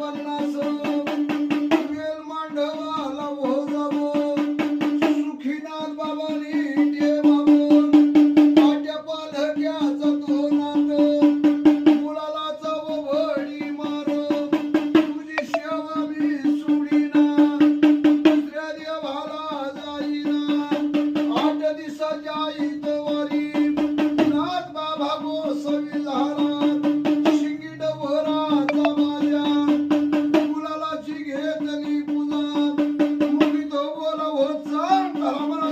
पन्नास. తలమన